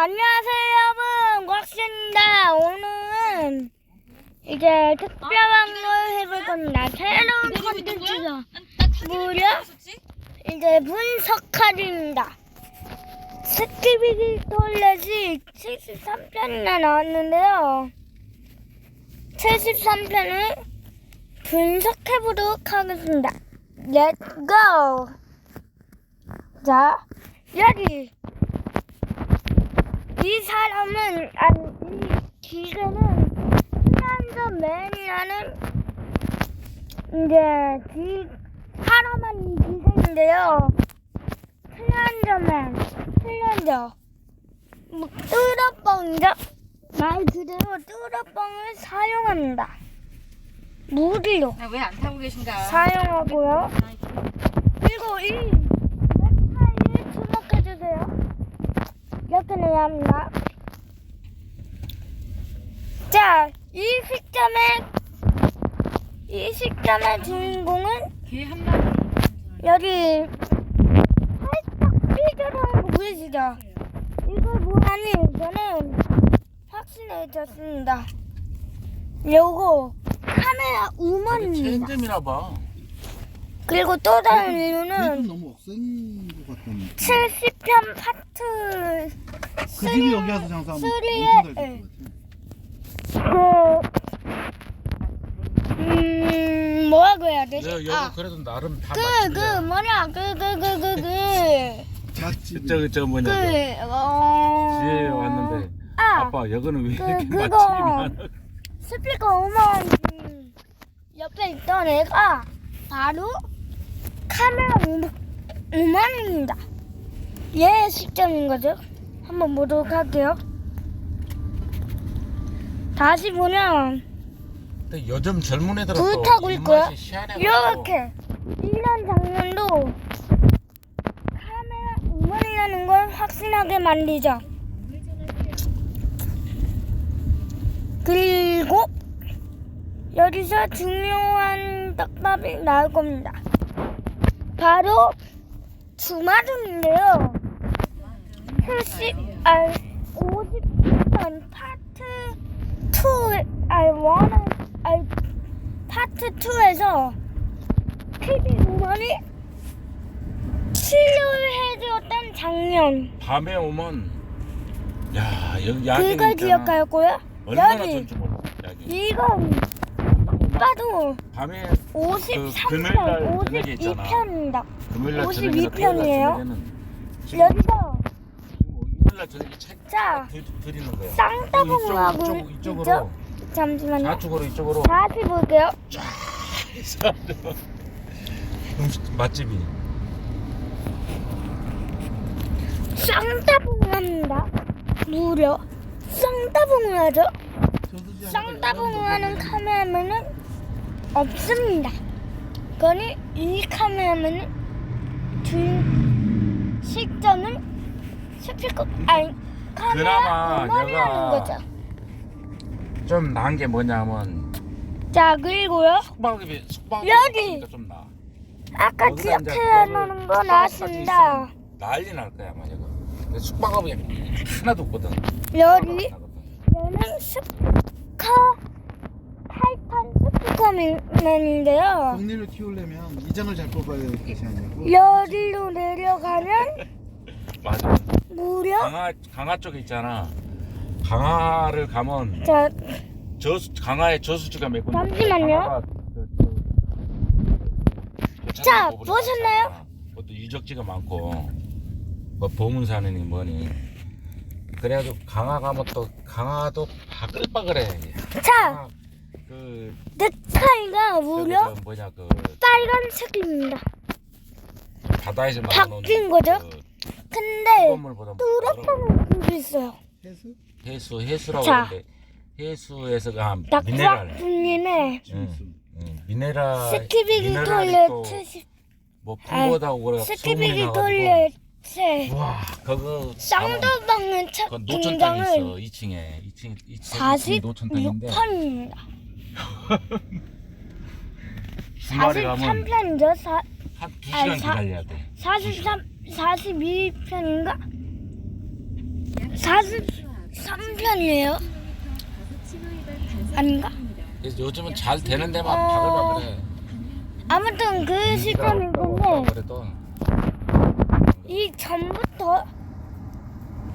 안녕하세요 여러분. 곽씨입니다. 오늘은 이제 특별한 걸 해볼 겁니다. 새로운 컨텐츠죠 무려 이제 분석하기입니다. 스키비기 톨렛이 73편이나 나왔는데요. 73편을 분석해보도록 하겠습니다. Go. 자 여기 이 사람은 아니 이 기계는 플란더맨이라는 이제 기 사람한 기계인데요. 플란더맨, 플란더, 뭐 뚜러뻥이죠? 말 그대로 뚜러뻥을 사용합니다. 무기로 왜안 타고 계신가? 사용하고요. 그리고 이 넥타이에 주목해주세요. 이렇게 내야 합니다. 자, 이 시점의 이 시점의 주인공은 개한 마리. 여기 살짝 삐져나온 거 보이시죠? 이걸 보라니 저는 확신해졌습니다. 요거 카메라 우먼입니다. 체인점이나 봐. 그리고 또 다른 이유는 너무 억센 것 같다. 70편 파트 그 집이 여기 와서 장사하면 쓰리에- 엄청 예. 잘될것 같아. 그, 음, 뭐라고 해야 되지? 여, 여기 아, 그래도 나름 다 그, 그, 맛집이야. 뭐냐, 그, 그, 그, 그, 그, 맛집. 저기 저 뭐냐 그 그, 어. 뒤에 왔는데 아, 아빠 여기는 왜 그, 이렇게 그거. 맛집이 많아? 스피커 음원 옆에 있던 애가 바로 카메라 음- 음원입니다. 얘 시점인 거죠. 한번 보도록 할게요. 다시 보면 근데 요즘 젊은 애들은 불타고 있고요. 이렇게 이런 장면도 카메라 음원이라는 걸 확신하게 만들죠. 그리고 여기서 중요한 떡밥이 나올 겁니다. 바로 주마등인데요. 70, 아, 50편 파트 2, 아, 1, 아, 파트 2에서 TV 음원이 치료를 해주었던 장면. 밤에 오면 야 여기 야경 그걸. 기억하였고요. 얼마나 여기 몰라. 이건 오빠도 밤에 53편, 금요일날 저녁에 있잖아. 52편입니다. 금요일날 52 저녁이나 편이에요. 여기서 일요일날 저녁에 책 자, 드- 드리는 거야. 쌍따봉하고 이쪽, 이쪽? 이쪽으로 잠시만요. 좌측으로 이쪽으로 다시 볼게요. 음식 맛집이 쌍따봉을 합니다. 무려 쌍따봉을 하죠. 쌍따봉을 하는 거 카메라맨은 없습니다. 그러니 이 카메라맨은 주 실전은 스피커 아니 카메라 그나마 얘가 거죠. 좀 나은 게 뭐냐면 자 그리고요 숙박이 숙박이 여기! 좀 나. 아까 여기다 이제 기억해야 그거를 하는 거 숙박업까지 나왔습니다. 있으면 난리 날 거야 만약에. 근데 숙박업이 하나도 없거든. 여기. 얘는 스피커 타이탄 스피커맨인데요. 동네를 키우려면 이장을 잘 뽑아야 될 것이 아니고 여기로 내려가면 맞아. 무려 강화 강화 쪽에 있잖아. 강화를 가면 자 저수 강화에 저수지가 몇 군데. 잠시만요. 강화가 그- 그- 그 자, 보셨나요? 그것도 유적지가 많고 뭐 보문산이니 뭐니. 그래가지고 강화 가면 또 강화도 바글바글해. 자, 강화 그 넥타이가 저기 무려 저 뭐냐 그 빨간색입니다. 바다에서 바뀐 나오는 거죠? 그 근데 뚜렷한 물도 있어요. 해수? 해수 해수라고 자. 하는데 해수에서 아 미네랄 응, 미네랄 스키비기 미네랄이 톨렛 또뭐 풍부하다고 그래 스키비기 소문이 톨렛에 와 그거 쌍도방을 그 노천 있어 등장을 2층에 2층 2층 노천 땅인데 46편입니다. 주말에 가면 43편이죠? 사, 한 2시간 아니, 사- 기다려야 돼 43, 42편인가? 43편이에요? 아닌가? 그래서 요즘은 잘 되는 데만 어. 바글바글해. 아무튼 그 시간인 건데 그래도 이 전부터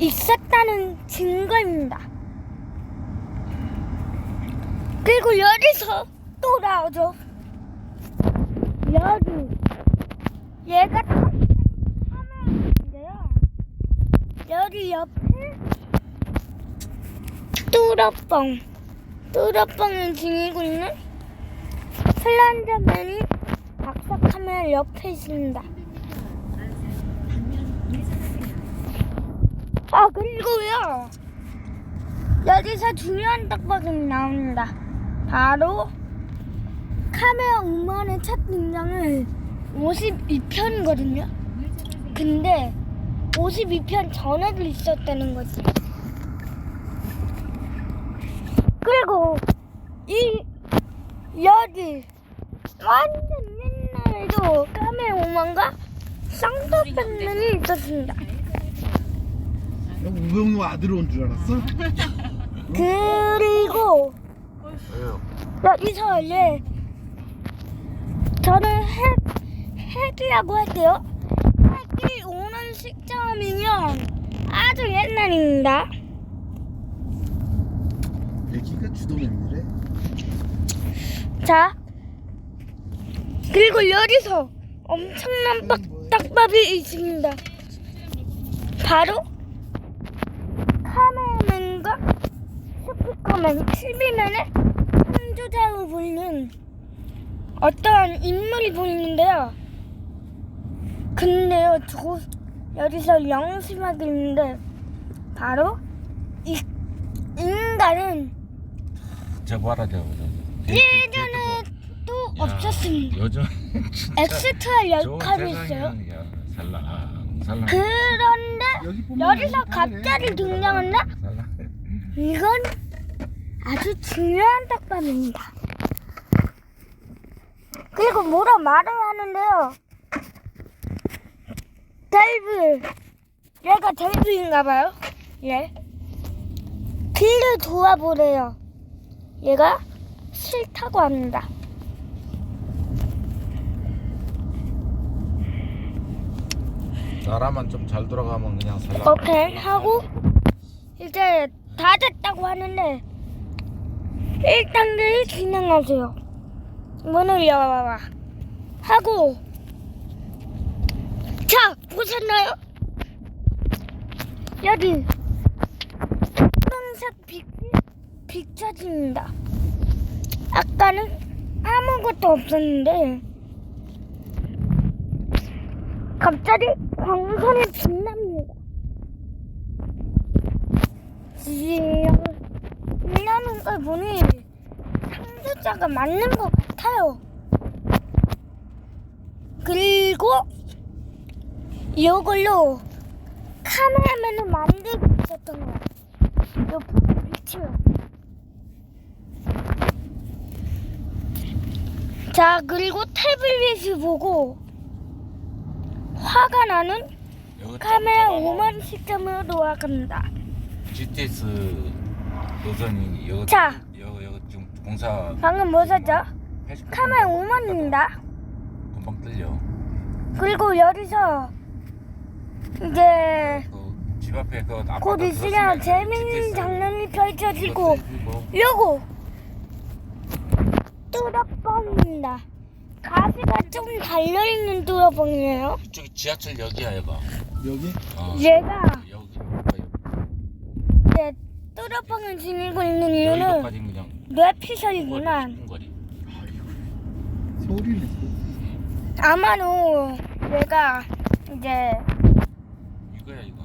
있었다는 증거입니다. 그리고 여기서 또 나오죠. 여기 얘가 카메라인데요. 여기 옆에 뚜러뻥. 뚜러뻥을 지니고 있는 플란저맨이 박사 카메라 옆에 있습니다. 아 그리고요. 여기서 중요한 떡밥이 나옵니다. 바로 카메라 우먼의 첫 등장은 52편이거든요. 근데 52편 전에도 있었다는 거지 그리고 이 여기 완전 옛날에도 우먼과 쌍꺼풀맨이 있었습니다 우병우 아들 온 줄 알았어? 그리고? 여기서 얘 저는 핵 핵이라고 할게요. 핵이 오는 시점이면 아주 옛날입니다. 애기가 주도 맵이래 자 그리고 여기서 엄청난 빡 떡밥이 있습니다. 바로 카메라맨과 스피커맨, TV맨의 한조자로 보이는 어떠한 인물이 보이는데요. 근데요, 저 여기서 영심하게 있는데 바로 이 인간은 저 봐라 저. 저. 예전에 또 야, 없었습니다. 요즘 엑스트라 좋은 역할이 세상이야. 있어요. 야, 살랑 살랑. 그런데 여기 여기서 여기 갑자기. 등장한다? 살랑. 이건 아주 중요한 떡밥입니다. 그리고 뭐라 말을 하는데요. 델브, 얘가 델브인가봐요. 얘. 길을 도와보래요. 얘가 싫다고 합니다. 나라만 좀 잘 돌아가면 그냥 살랑. 오케이 하고 이제 다 됐다고 하는데 1단계를 진행하세요. 문을 열어봐. 하고 자 보셨나요? 여기 붉은색 빛 비춰집니다. 아까는 아무것도 없었는데 갑자기 광선이 빛납니다. 빛나는 걸 보니 상자가 맞는 것 같아요. 그리고 이걸로 카메라맨을 만들고 있었던 거야. 옆으로 비치면. 자, 그리고 태블릿을 보고 화가 나는 카메라 좀 잡아봐. 5만 시점으로 돌아간다. GTS 노선이 여기 자. 여기 여기 지금 공사 방금 뭐 샀죠? 80 카메라 5만입니다. 금방 뚫려. 그리고 여기서 이제 그 집 앞에 그 아파트 곧 있으면 재밌는 장면이 펼쳐지고 요거 뚜러뻥입니다. 가시가 좀 달려있는 뚜러뻥이에요. 이쪽이 지하철 역이야 이거. 여기? 어. 얘가 여기 이제 뚜러뻥을 지니고 있는 이유는 여기까지 그냥 뇌피셜이구나. 거리. 서울이네 아마도 얘가 이제 이거야 이거.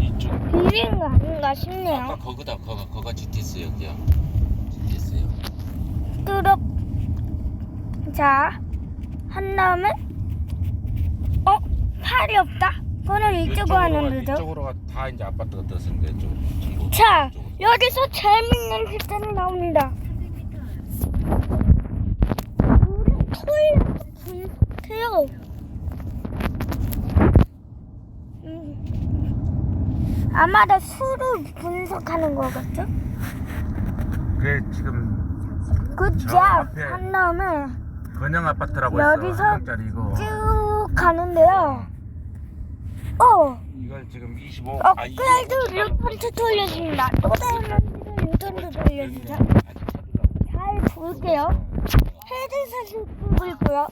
이쪽. 비린 거 아닌가 싶네요. 아까 거기다 거가 거가 GTS 역이야. GTS요. 뚜럽 자, 한 다음에 어? 팔이 없다. 그거는 이쪽으로 하는 거죠. 이쪽으로 다 이제 아파트가 이쪽 전부. 자, 이쪽으로. 여기서 재밌는 시점이 나옵니다. 토이레트 분석해요. 음. 아마도 수를 분석하는 거겠죠? 그게 지금 그저쫙 앞에 한 다음에 건영 아파트라고 여기서 있어 한 평짜리 이거 쭉 가는데요. 어, 이걸 지금 25 업그레이드 루턴트 돌려줍니다. 또 다른 루턴트 돌려주자. 잘 볼게요. 헤드샷을 보고 있고요.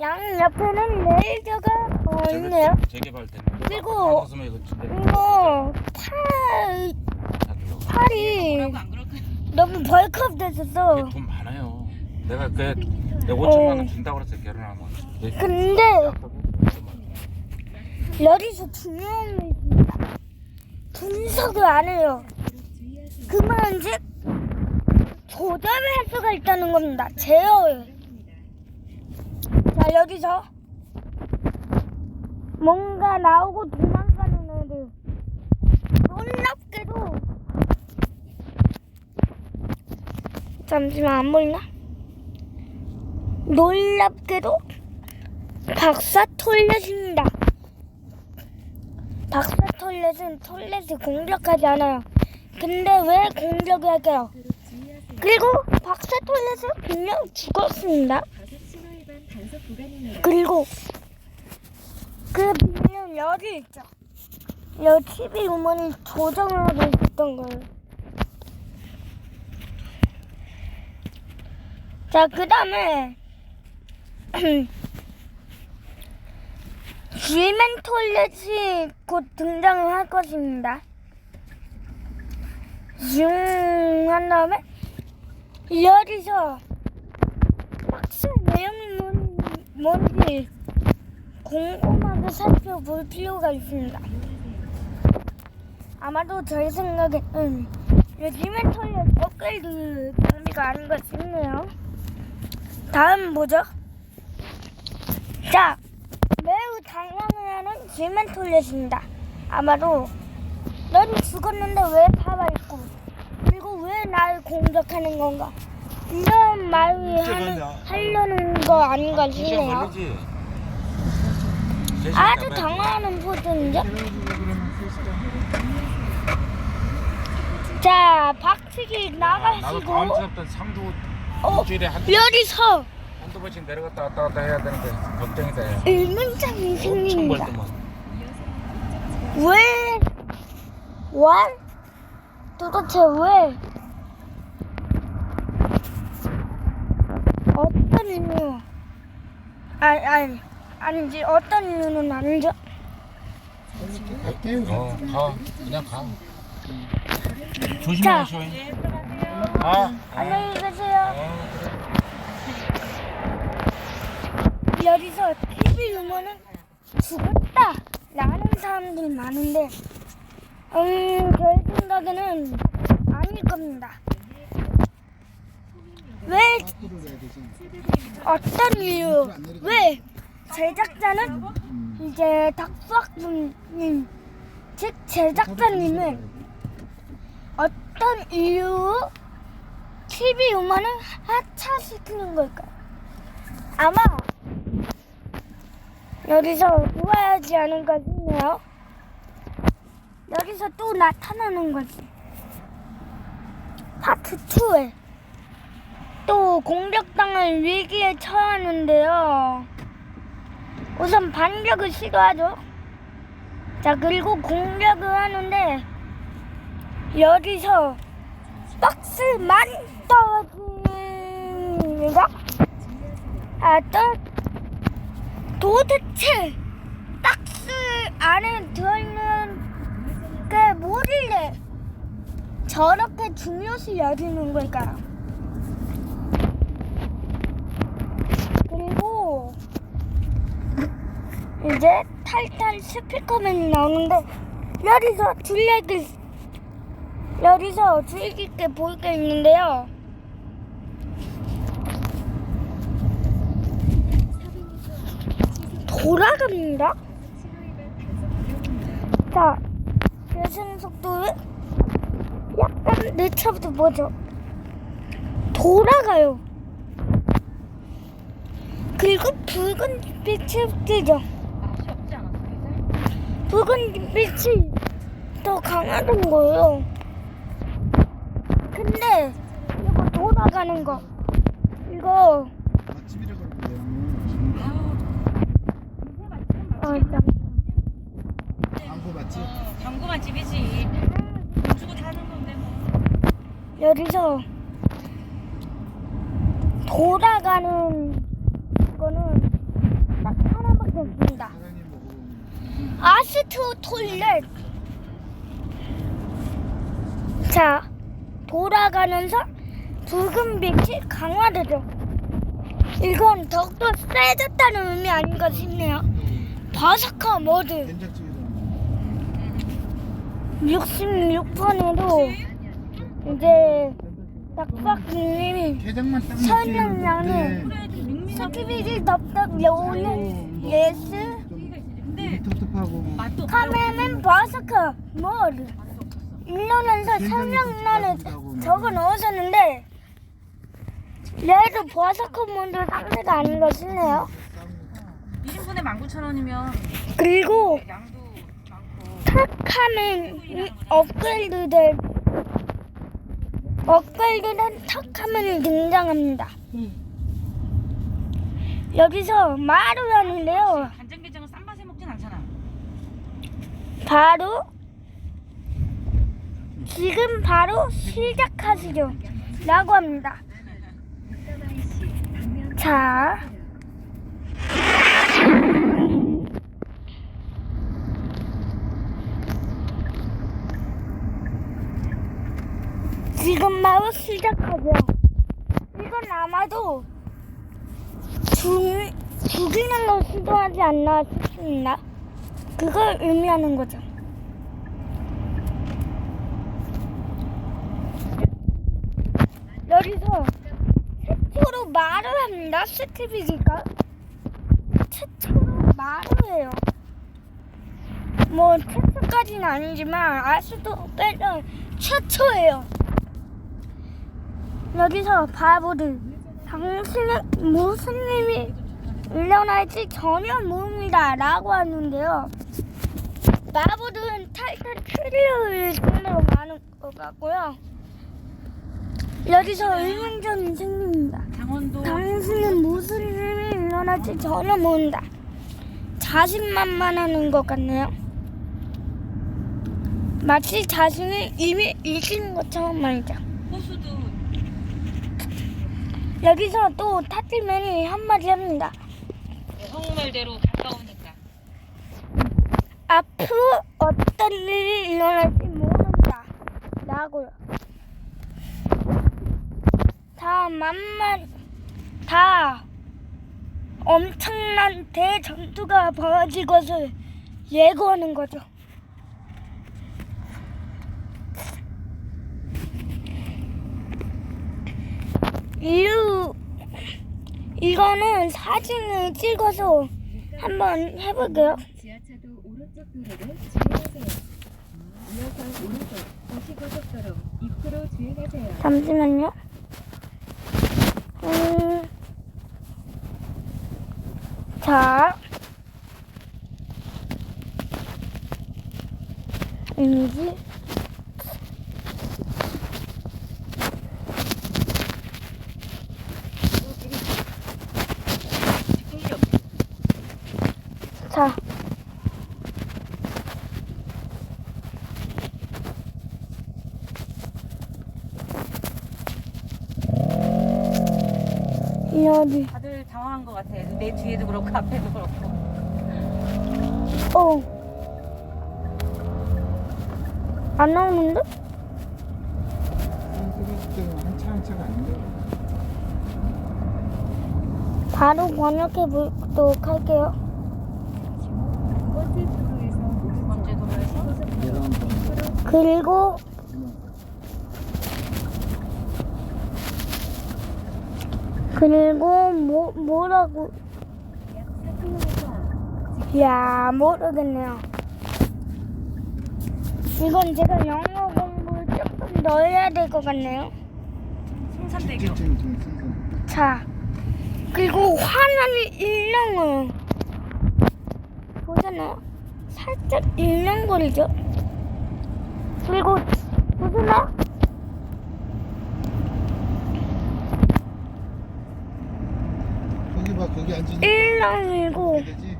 양 옆에는 레이저가 어, 있네요. 재개발 때 그리고 이거 팔. 팔이 너무 벌크업 됐었어. 돈 많아요 내가 그 내가 5천만 원 어. 준다고 그랬어 결혼하면 내 근데 여기서 중요한 게 있습니다. 분석을 안 해요. 그 말은 즉 조절을 할 수가 있다는 겁니다. 제어요. 자 여기서 뭔가 나오고 도망가는 애들 놀랍게도 잠시만 안 보이나? 놀랍게도 박사 톨렛입니다. 박사 톨렛은 톨렛을 공격하지 않아요. 근데 왜 공격을 할까요? 그리고 박사 톨렛은 그냥 죽었습니다. 그리고 그 비밀은 여기 있죠. 여기 TV 우먼이 조정을 하고 있었던 거예요. 자, 그 다음에 쥐맨 톨렛이 곧 등장을 할 것입니다. 슝한 다음에 여기서 박스 내용이 뭔- 뭔지 꼼꼼하게 살펴볼 필요가 있습니다. 아마도 제 생각에는 이 쥐맨 톨렛 업그레이드 장비가 아닌가 싶네요. 다음 뭐죠? 자, 매우 당황해하는 질문 톨렛입니다. 아마도 넌 죽었는데 왜 살아있고 그리고 왜날 공격하는 건가? 이런 말을 하는, 하려는 거 아닌가 싶네요. 아주 당황하는 포즈인데? 자, 박치기 나도 다음 나가시고 주부터 어, 일주일에 한, 여기서 한두 번씩 내려갔다 왔다 갔다 해야 되는데 걱정이다 야. 의문점이 엄청 생깁니다. 벌더만 왜? 왜? 도대체 왜? 어떤 이유? 아니, 아니, 아니지. 어떤 이유는 아니죠. 어, 가. 그냥 가. 조심히 하셔. 아. 안녕히 계세요. 여기서 TV 유머는 죽었다 라는 사람들이 많은데 음, 제 생각에는 아닐 겁니다. 왜 어떤 이유? 왜 제작자는 이제 닥수학님 즉 제작자님은 어떤 이유 TV 음원을 하차시키는 걸까요? 아마 여기서 보아야지 않은가 싶네요. 여기서 또 나타나는 거지. 파트 2에 또 공격당할 위기에 처하는데요. 우선 반격을 시도하죠. 자 그리고 공격을 하는데 여기서 박스만 떨어집니다. 아, 또 도대체 박스 안에 들어있는 게 뭐길래 저렇게 중요시 여기는 걸까요? 그리고 이제 탈탈 스피커맨이 나오는데 여기서 줄레길 여기서 주의 깊게 볼게 있는데요. 돌아갑니다. 자, 배송 속도는 약간 늦춰도 뭐죠? 돌아가요. 그리고 붉은 빛이 뜨죠. 붉은 빛이 더 강하던 거예요. 근데 이거 돌아가는 거 이거. 어, 맛집. 당구만 집이지. 돈 주고 사는 건데 뭐. 여기서 돌아가는 거는 딱 하나밖에 없습니다. 아스트 톨렛. 자, 돌아가면서 붉은 빛이 강화되죠. 이건 더욱더 세졌다는 의미 아닌가 싶네요. 바삭한 모드 된장찌개도 66번으로 이제 딱 설명량은 느끼는데 스키비디 덥덕 여우는 예스 텁텁하고 맛도 카메는 바삭한 모드 일러면서 설명란에 적어 넣으셨는데 얘도 바삭한 모드 상태가 아닌 것 같네요 1인분에 19,000원이면 그리고 양도 많고. 탁하면 이 업그레이드될 업그레이드된 탁하면이 등장합니다. 여기서 말을 하는데요. 간장게장은 싼 맛에 먹진 않잖아. 바로 지금 바로 시작하시죠. 라고 합니다. 자. 지금 바로 시작하죠. 이건 아마도 죽, 죽이는 걸 시도하지 않나 싶습니다. 그걸 의미하는 거죠. 여기서 최초로 말을 합니다. 스티비지가 최초로 말을 해요. 뭐 최초까지는 아니지만 빼는 최초예요. 여기서 바보들 당신은 무슨 일이 일어날지 전혀 모릅니다. 라고 하는데요. 바보들은 탈탈 트리를 상대로 많은 것 같고요. 여기서 의문점이 생깁니다. 강원도 당신은 무슨 일이 일어날지 전혀 모른다. 자신만만하는 것 같네요. 마치 자신이 이미 이긴 것처럼 말이죠. 호수도 여기서 또 타틀맨이 한마디 합니다. 한국말대로 가까우니까. 앞으로 어떤 일이 일어날지 모른다. 라고요. 다 만만, 다 엄청난 대전투가 벌어질 것을 예고하는 거죠. 이유, 이거는 사진을 찍어서 한번 해볼게요. 잠시만요. 음, 자, 이미지. 자. 여기, 다들 당황한 것 같아. 내 뒤에도 그렇고 앞에도 그렇고. 어. 안 나오는데? 한차 한차가 아닌데. 바로 번역해 보도록 할게요. 도로에서 그리고 그리고 뭐 뭐라고 약 4km 야 모르겠네요. 이건 제가 영어 공부 조금 더 해야 될 것 같네요. 중순선. 자 그리고 화면이 일렁어요. 보잖아요. 살짝 일렁거리죠. 짱이고 되지?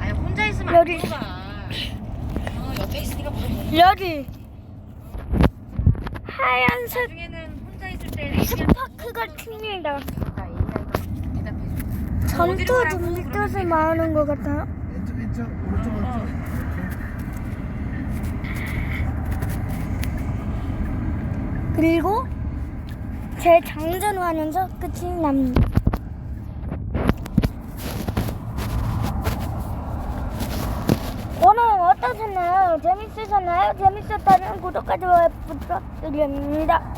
아니 혼자 있으면 여기. 안 들어가. 어 옆에 있으니까 무슨 여기 하얀색 나중에는 혼자 있을 때 대답해 줘. 전투 준비 뜻을 말하는 것 같아요. 왼쪽 왼쪽 오른쪽 오른쪽 이렇게. 그리고 제 장전 하면서 끝이 납니다. 오늘 어떠셨나요? 재밌으셨나요? 재밌었다면 구독과 좋아요 부탁드립니다.